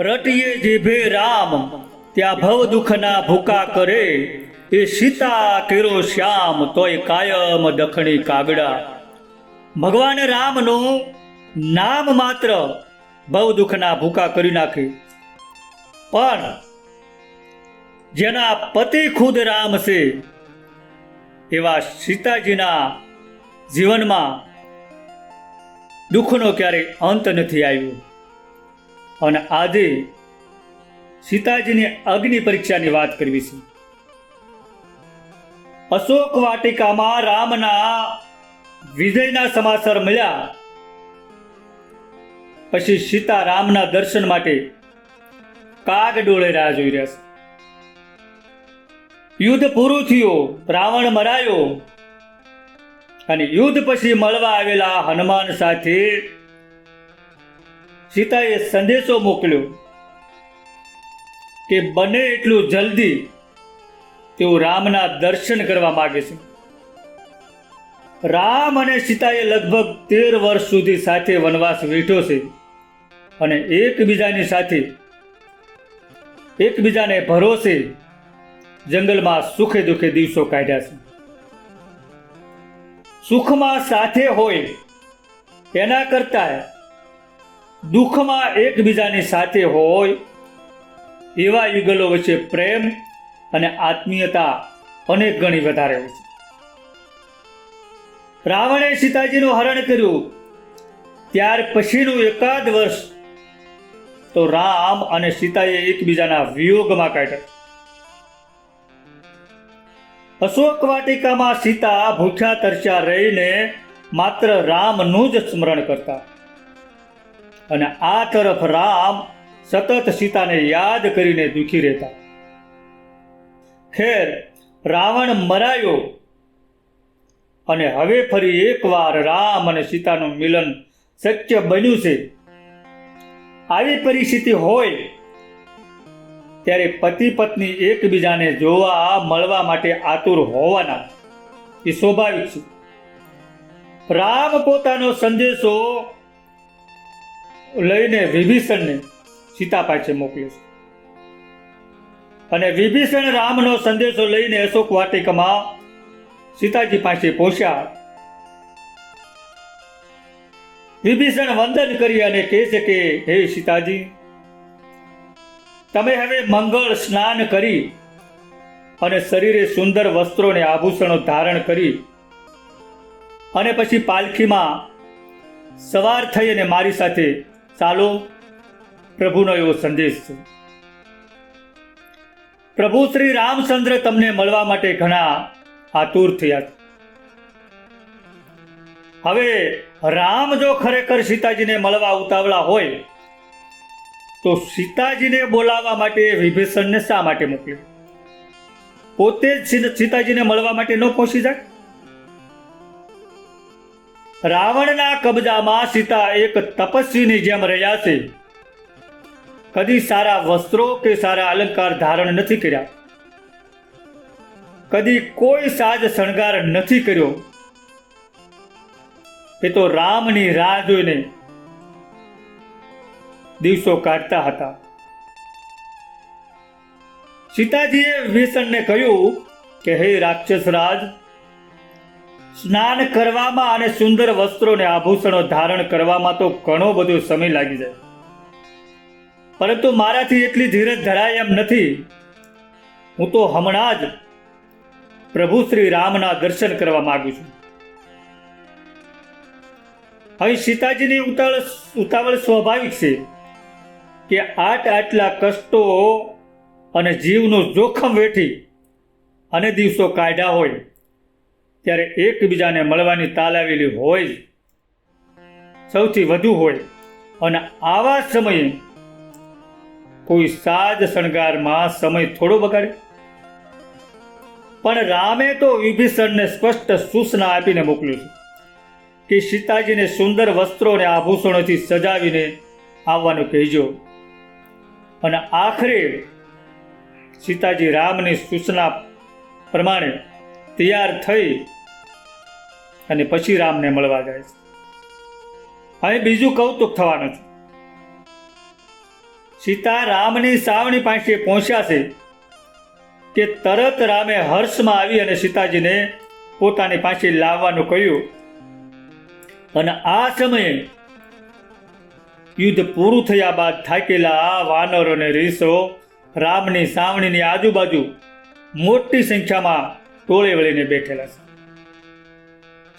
રટીએ જીભે રામ, ત્યાં ભવ દુઃખના ભૂકા કરે, એ સીતા કેરો શ્યામ તોય કાયમ દખણી કાગડા. ભગવાન રામનું નામ માત્ર ભવ દુઃખના ભૂકા કરી નાખે. પણ જેના પતિ ખુદ રામ છે, એવા સીતાજીના જીવનમાં દુઃખનો ક્યારેય અંત નથી આવ્યો. અને આજે સીતાજીની અગ્નિ પરીક્ષાની વાત કરવી છે. અશોક વાટિકામાં રામના વિજયના સમાચાર મળ્યા. પછી સીતા રામના દર્શન માટે કાગ ડોળે રાહ જોઈ રહ્યા છે. યુદ્ધ પૂરું થયું, રાવણ મરાયો. અને યુદ્ધ પછી મળવા આવેલા હનુમાન સાથે સીતાએ સંદેશો મોકલ્યો કે બને એટલું જલ્દી તેઓ રામના દર્શન કરવા માગે છે. રામ અને સીતાએ લગભગ તેર વર્ષ સુધી સાથે વનવાસ વેઠો છે અને એકબીજાની સાથે એકબીજાને ભરોસે જંગલમાં સુખે દુઃખે દિવસો કાઢ્યા છે. સુખમાં સાથે હોય એના કરતા દુઃખમાં એકબીજાની સાથે હોય, એવા યુગલો વચ્ચે પ્રેમ અને આત્મીયતા અનેક ગણી વધારે હોય છે. રાવણે સીતાજીનું હરણ કર્યું. ત્યાર પછીનું એકાદ વર્ષ તો રામ અને સીતાએ એકબીજાના વિયોગમાં કાઢ્યા. અશોક વાટિકામાં સીતા ભૂખ્યા તરસ્યા રહીને માત્ર રામનું જ સ્મરણ કરતા. અને આ તરફ રામ સતત સીતાને યાદ કરીને દુખી રહેતા. ખેર રાવણ મરાયો અને હવે ફરી એકવાર રામ અને સીતાનું મિલન શક્ય બન્યું છે. આવી પરિસ્થિતિ હોય ત્યારે પતિ પત્ની એકબીજાને જોવા મળવા માટે આતુર હોવાના એ સ્વાભાવિક છે. રામ પોતાનો સંદેશો લઈને વિભીષણને સીતા પાસે મોકલે છે. અને વિભીષણ રામનો સંદેશો લઈને અશોક વાટિકામાં સીતાજી પાસે પહોંચ્યા. વિભીષણ વંદન કરી અને કહે છે કે, હે સીતાજી, તમે હવે મંગળ સ્નાન કરી અને શરીરે સુંદર વસ્ત્રો અને આભૂષણો ધારણ કરી અને પછી પાલખીમાં સવાર થઈ અને મારી સાથે ચાલો પ્રભુનો એવો સંદેશ છે. પ્રભુ શ્રી રામચંદ્ર તમને મળવા માટે ઘણા આતુર થયા હવે રામ જો ખરેખર સીતાજીને મળવા ઉતાવળા હોય, તો સીતાજીને બોલાવવા માટે વિભીષણને શા માટે મોકલ્યો પોતે જ સીતાજીને મળવા માટે ન પહોંચી જાય? રાવણના કબજામાં સીતા એક તપસ્વીની જેમ રહ્યા છે. કદી સારા વસ્ત્રો કે સારા અલંકાર ધારણ નથી કર્યા. કદી કોઈ સાજ શણગાર નથી કર્યો. એ તો રામની રાહ જોઈને દિવસો કાઢતા હતા. સીતાજીએ વિષણને કહ્યું કે, હે રાક્ષસ રાજ સ્નાન કરવામાં અને સુંદર વસ્ત્રો અને આભૂષણો ધારણ કરવામાં તો ઘણો બધો સમય લાગી જાય. પરંતુ મારાથી એટલી ધીરજ ધરાય એમ નથી. હું તો હમણાં જ પ્રભુ શ્રી રામના દર્શન કરવા માંગુ છું. હવે સીતાજીની ઉતાવળ ઉતાવળ સ્વાભાવિક છે કે આટ આટલા કષ્ટો અને જીવનું જોખમ વેઠી અને દિવસો કાઢ્યા હોય. ત્યારે એકબીજાને મળવાની તાલ આવેલી હોય સૌથી વધુ હોય. અને આવા સમયે કોઈ સાજ શણગારમાં સમય થોડો બગાડે. પણ રામે તો વિભીષણને સ્પષ્ટ સૂચના આપીને મોકલ્યું છે કે સીતાજીને સુંદર વસ્ત્રો અને આભૂષણોથી સજાવીને આવવાનું કહેજો. અને આખરે સીતાજી રામની સૂચના પ્રમાણે તૈયાર થઈ અને પછી રામને મળવા જાય છે. અહીં બીજું કૌતુક થવાનું છે. સીતા રામની સાવણી પાસે પહોંચ્યા છે કે તરત રામે હર્ષમાં આવી અને સીતાજીને પોતાની પાસે લાવવાનું કહ્યું. અને આ સમયે યુદ્ધ પૂરું થયા બાદ થાકેલા આ વાનરો અને રીસો રામની સાવણીની આજુબાજુ મોટી સંખ્યામાં ટોળે વળીને બેઠેલા છે.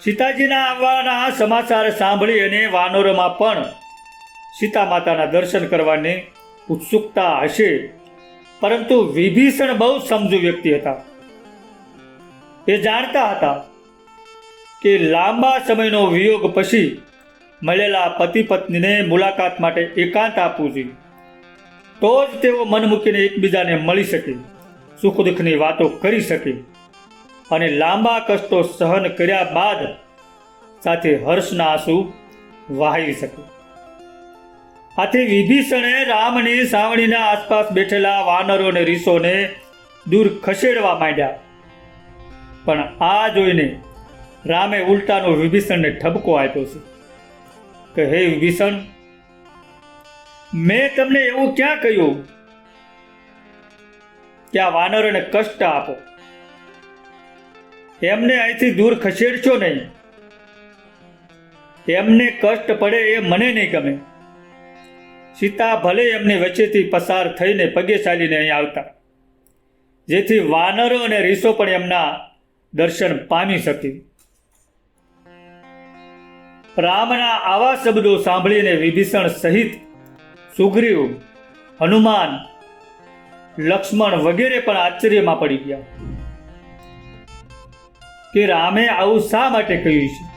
સીતાજીના આવવાના સમાચાર સાંભળી અને વાનરોમાં પણ સીતા માતાના દર્શન કરવાની ઉત્સુકતા હશે. પરંતુ વિભીષણ બહુ સમજુ વ્યક્તિ હતા. એ જાણતા હતા કે લાંબા સમયનો વિયોગ પછી મળેલા પતિ પત્નીને મુલાકાત માટે એકાંત આપવું જોઈએ. તો જ તેઓ મન મૂકીને એકબીજાને મળી શકે સુખ દુઃખની વાતો કરી શકે. અને લાંબા કષ્ટો સહન કર્યા બાદ સાથે હર્ષના આંસુ વહાવી શકે. આથી વિભીષણે રામની સાવણીના આસપાસ બેઠેલા વાનરો અને રીસોને દૂર ખસેડવા માંડ્યા. પણ આ જોઈને રામે ઉલટાનો વિભીષણને ઠપકો આપ્યો છે. કે, હે વિભીષણ, મેં તમને એવું ક્યાં કહ્યું? આ વાનરોને કષ્ટ આપો. એમને અહીંથી દૂર ખસેડશો નહીં. એમને કષ્ટ પડે એ મને નહીં ગમે. સીતા ભલે એમની વચ્ચેથી પસાર થઈને પગે ચાલીને અહીં આવતા. જેથી વાનરો અને રીસો પણ એમના દર્શન પામી શકે રામના આવા શબ્દો સાંભળીને વિભીષણ સહિત સુગ્રીવ, હનુમાન, લક્ષ્મણ વગેરે પણ આશ્ચર્યમાં પડી ગયા. કે રામે આવું શા માટે કહ્યું છે?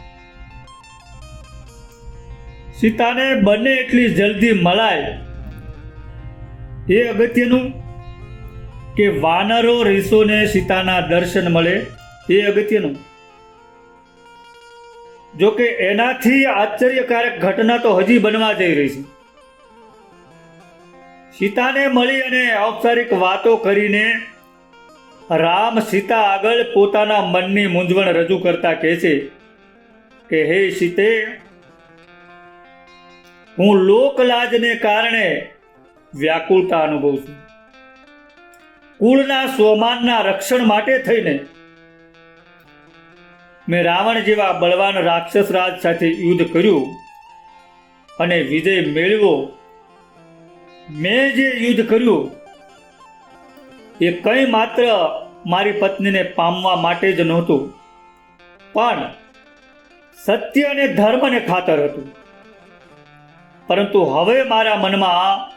સીતાને બને એટલી જલ્દી મળાય. એ અગત્યનું કે વાનરો રીસોને સીતાના દર્શન મળે, એ અગત્યનું. જો કે એનાથી આશ્ચર્યકારક ઘટના તો હજી બનવા જઈ રહી છે. સીતાને મળી અને ઔપચારિક વાતો કરીને રામ સીતા આગળ પોતાના મનની મૂંઝવણ રજૂ કરતા કહે છે કે, હે સીતે, હું લોકલાજને કારણે વ્યાકુળતા અનુભવું છું. કુળના સ્વમાનના રક્ષણ માટે થઈને મેં રાવણ જેવા બળવાન રાક્ષસ રાજ સાથે યુદ્ધ કર્યું અને વિજય મેળવ્યો. મેં જે યુદ્ધ કર્યું એ કંઈ માત્ર મારી પત્નીને પામવા માટે જ નહોતું. પણ સત્ય અને ધર્મને ખાતર હતું. પરંતુ હવે મારા મનમાં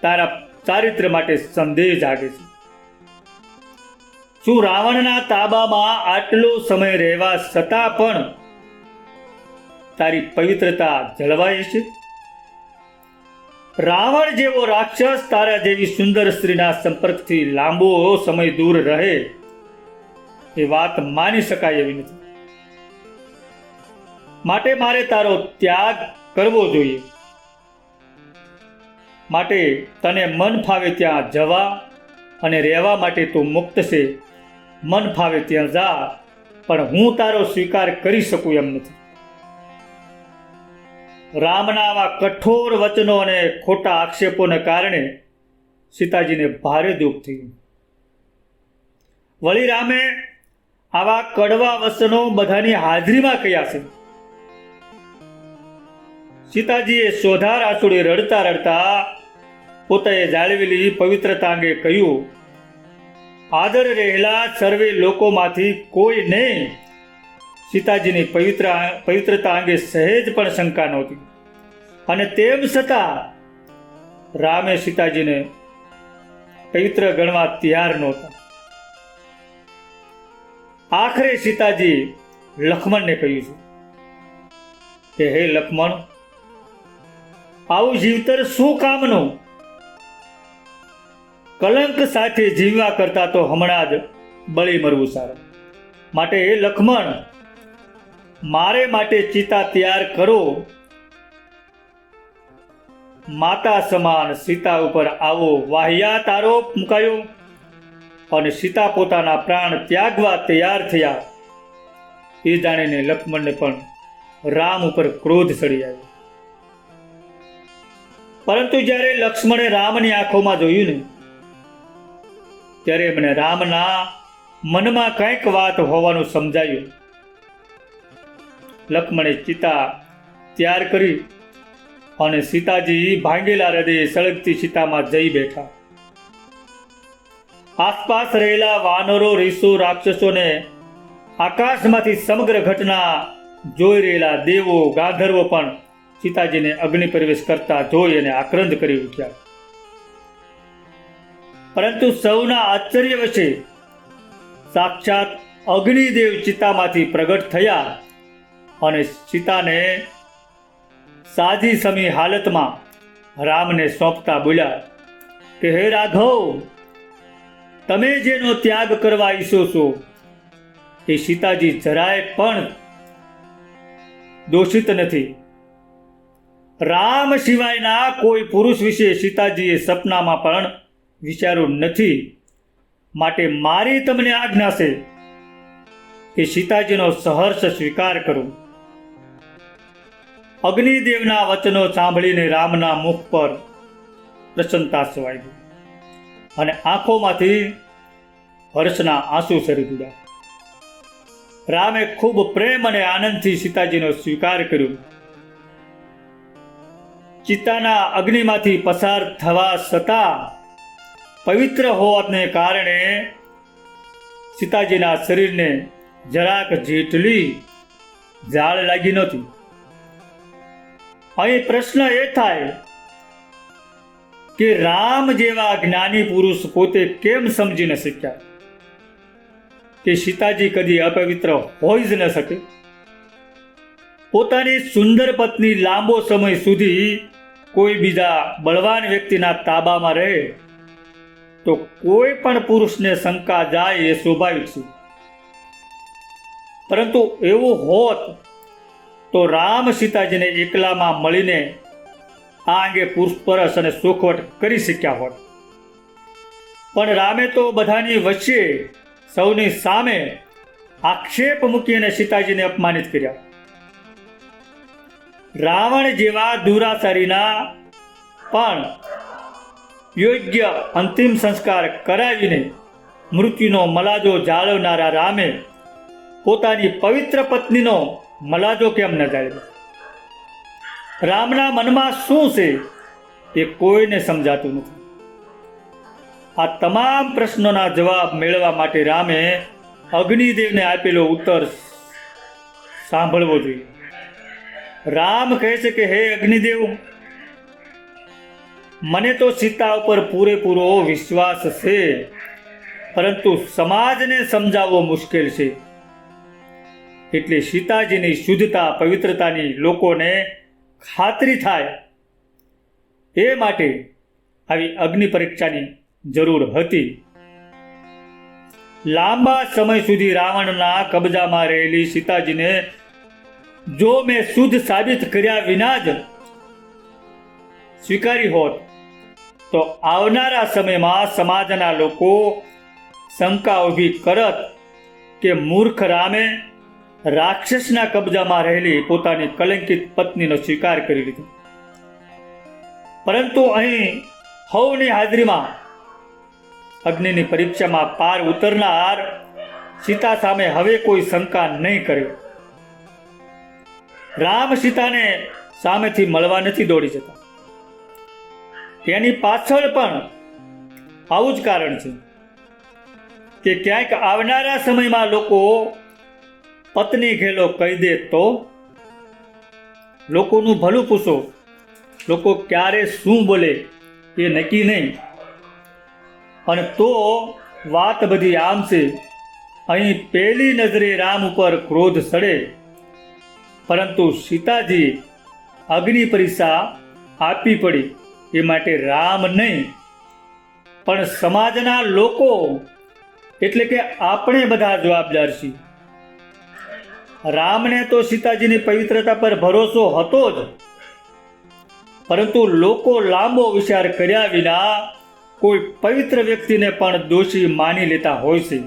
તારા ચારિત્ર માટે સંદેહ જાગે છે. શું રાવણના તાબામાં આટલો સમય રહેવા છતાં પણ તારી પવિત્રતા જળવાય છે? રાવણ જેવો રાક્ષસ તારા જેવી સુંદર સ્ત્રીના સંપર્કથી લાંબો સમય દૂર રહે, એ વાત માની શકાય એવી નથી. માટે મારે તારો ત્યાગ કરવો જોઈએ. માટે તને મન ફાવે ત્યાં જવા અને રહેવા માટે તું મુક્ત છે. મન ફાવે ત્યાં જા, પણ હું તારો સ્વીકાર કરી શકું એમ નથી. રામના આવા કઠોર વચનો અને ખોટા આક્ષેપોને કારણે સીતાજીને ભારે દુઃખ થયું. વળી રામે આવા કડવા વચનો બધાની હાજરીમાં કહ્યા છે. સીતાજીએ શોધાર આસુડે રડતા રડતા પોતાએ જાળવેલી પવિત્રતા અંગે કહ્યું, આદર રહેલા સર્વે લોકોમાંથી કોઈ નહીં સીતાજીની પવિત્ર પવિત્રતા અંગે સહેજ પણ શંકા નહોતી. અને તેમ છતાં રામે સીતાજીને પવિત્ર ગણવા તૈયાર નહોતા. આખરે સીતાજી લક્ષ્મણને કહ્યું છે કે, હે લક્ષ્મણ આવું જીવતર શું કામનું? કલંક સાથે જીવવા કરતા તો હમણાં જ બળી મરવું સારું. માટે હે લક્ષ્મણ મારે માટે ચિતા તૈયાર કરો. માતા સમાન સીતા ઉપર આવો. વાહિયાત આરોપ મુકાયો અને સીતા પોતાના પ્રાણ ત્યાગવા તૈયાર થયા. એ જાણીને લક્ષ્મણને પણ રામ ઉપર ક્રોધ ચડી આવ્યો. પરંતુ જ્યારે લક્ષ્મણે રામની આંખોમાં જોયું ને, ત્યારે મને રામના મનમાં કંઈક વાત હોવાનું સમજાયું. લક્ષ્મણે ચિતા તૈયાર કરી અને સીતાજી ભાંગેલા હૃદયે સળગતી સીતામાં જઈ બેઠા. આસપાસ રહેલા વાનરો, રીસો, રાક્ષસોને આકાશમાંથી સમગ્ર ઘટના જોઈ રહેલા દેવો, ગાંધર્વો પણ સીતાજીને અગ્નિ પ્રવેશ કરતા જોઈ અને આક્રંદ કરી ઉઠ્યા. પરંતુ સૌના આશ્ચર્ય વચ્ચે સાક્ષાત અગ્નિદેવ ચિતામાંથી પ્રગટ થયા. અને સીતાને સાજી સમી હાલતમાં રામને સોંપતા બોલ્યા, કે હે રાઘવ, તમે જેનો ત્યાગ કરવા ઈચ્છો છો, એ સીતાજી જરાય પણ દોષિત નથી. રામ સિવાયના કોઈ પુરુષ વિશે સીતાજીએ સપનામાં પણ વિચાર્યું નથી. માટે મારી તમને આજ્ઞા છે કે સીતાજીનો સહર્ષ સ્વીકાર કરો. અગ્નિદેવના વચનો સાંભળીને રામના મુખ પર પ્રસન્નતા છવાઈ ગઈ. અને આંખોમાંથી હર્ષના આંસુ સરી દીધા. રામે ખૂબ પ્રેમ અને આનંદથી સીતાજીનો સ્વીકાર કર્યો. ચિત્તાના અગ્નિમાંથી પસાર થવા છતાં પવિત્ર હોવાને કારણે સીતાજીના શરીરને જરાક જેટલી ઝાડ લાગી નહોતી. અહીં પ્રશ્ન એ થાય કે રામ જેવા જ્ઞાની પુરુષ પોતે કેમ સમજી ન શક્યા? કે સીતાજી કદી અપવિત્ર હોઈ જ ન શકે? પોતાની સુંદર પત્ની લાંબો સમય સુધી કોઈ બીજા બળવાન વ્યક્તિના તાબામાં રહે, તો કોઈ પણ પુરુષને શંકા જાય એ સ્વાભાવિક છે. પરંતુ એવું હોત તો રામ સીતાજીને એકલામાં મળીને આ અંગે પૂછપરછ અને સુખવટ કરી શક્યા હોત. પણ રામે તો બધાની વચ્ચે સૌની સામે આક્ષેપ મૂકીને સીતાજીને અપમાનિત કર્યા. રાવણ જેવા દુરાચારીના પણ યોગ્ય અંતિમ સંસ્કાર કરાવીને મૃત્યુનો મલાજો જાળવનારા રામે પોતાની પવિત્ર પત્નીનો મલાજો કેમ ન જાળવ્યો રામના મનમાં શું છે એ કોઈને સમજાતું નથી. આ તમામ પ્રશ્નોના જવાબ મેળવવા માટે રામે અગ્નિદેવને આપેલો ઉત્તર સાંભળવો જોઈએ. રામ કહે છે કે, હે અગ્નિદેવ, મને તો સીતા ઉપર પૂરેપૂરો વિશ્વાસ છે, પરંતુ સમાજને સમજાવવો મુશ્કેલ છે. એટલે સીતાજીની શુદ્ધતા, પવિત્રતાની લોકોને ખાતરી થાય. એ માટે આવી અગ્નિ પરીક્ષાની જરૂર હતી. લાંબા સમય સુધી રાવણના કબજામાં રહેલી સીતાજીને જો મેં શુદ્ધ સાબિત કર્યા વિના જ સ્વીકારી હોત, તો આવનારા સમયમાં સમાજના લોકો શંકા ઊભી કરત કે મૂર્ખ રામે રાક્ષસના કબજામાં રહેલી પોતાની કલંકિત પત્નીનો સ્વીકાર કરી લીધો. પરંતુ અહીં હવની હાજરીમાં અગ્નિની પરીક્ષામાં પાર ઉતરનાર સીતા સામે હવે કોઈ શંકા નહીં કર્યો રામ સીતાને સામેથી મળવા નથી દોડી જતા. તેની પાછળ પણ આવું જ કારણ છે કે ક્યાંક આવનારા સમયમાં લોકો પત્ની ઘેલો કહી દે તો? લોકોનું ભલું પૂછો. લોકો ક્યારે શું બોલે એ નક્કી નહીં. અને તો વાત બધી આમ છે. અહીં પહેલી નજરે રામ ઉપર ક્રોધ સડે. પરંતુ સીતાજી અગ્નિ પરીક્ષા આપવી પડી. એ માટે રામ નહીં. પણ સમાજના લોકો, એટલે કે આપણે બધા જવાબદાર છીએ. રામને તો સીતાજીની પવિત્રતા પર ભરોસો હતો જ. પરંતુ લોકો લાંબો વિચાર કર્યા વિના કોઈ પવિત્ર વ્યક્તિને પણ દોષી માની લેતા હોય છે.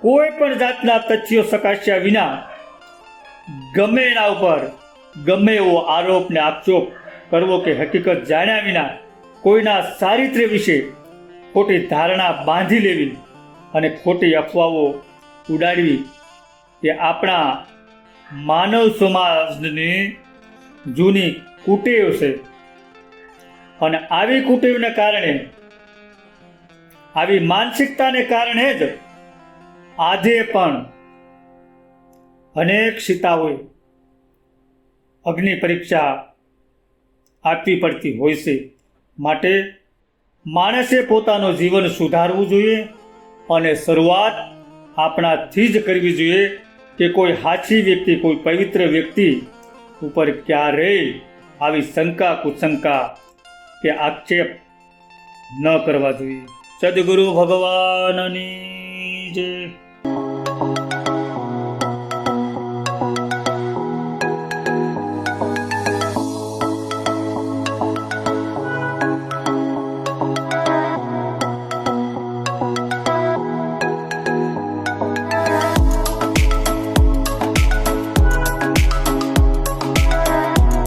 કોઈ પણ જાતના તથ્યો સકાશ્યા વિના ગમે એના ઉપર ગમે એવો આરોપ ને આક્ષેપ કરવો કે હકીકત જાણ્યા વિના કોઈના ચારિત્ર્ય વિશે ખોટી ધારણા બાંધી લેવી અને ખોટી અફવાઓ ઉડાડવી એ આપણા માનવ સમાજની જૂની કુટેવ છે. અને આવી કુટેવને કારણે, આવી માનસિકતાને કારણે જ આજે પણ અનેક સીતાઓએ અગ્નિ પરીક્ષા આપવી પડતી હોય છે. માટે માણસે પોતાનું જીવન સુધારવું જોઈએ અને શરૂઆત આપણાથી જ કરવી જોઈએ. કે કોઈ હાચી વ્યક્તિ, કોઈ પવિત્ર વ્યક્તિ ઉપર ક્યારેય આવી શંકા, કુશંકા કે આક્ષેપ ન કરવા જોઈએ. સદગુરુ ભગવાનની જય.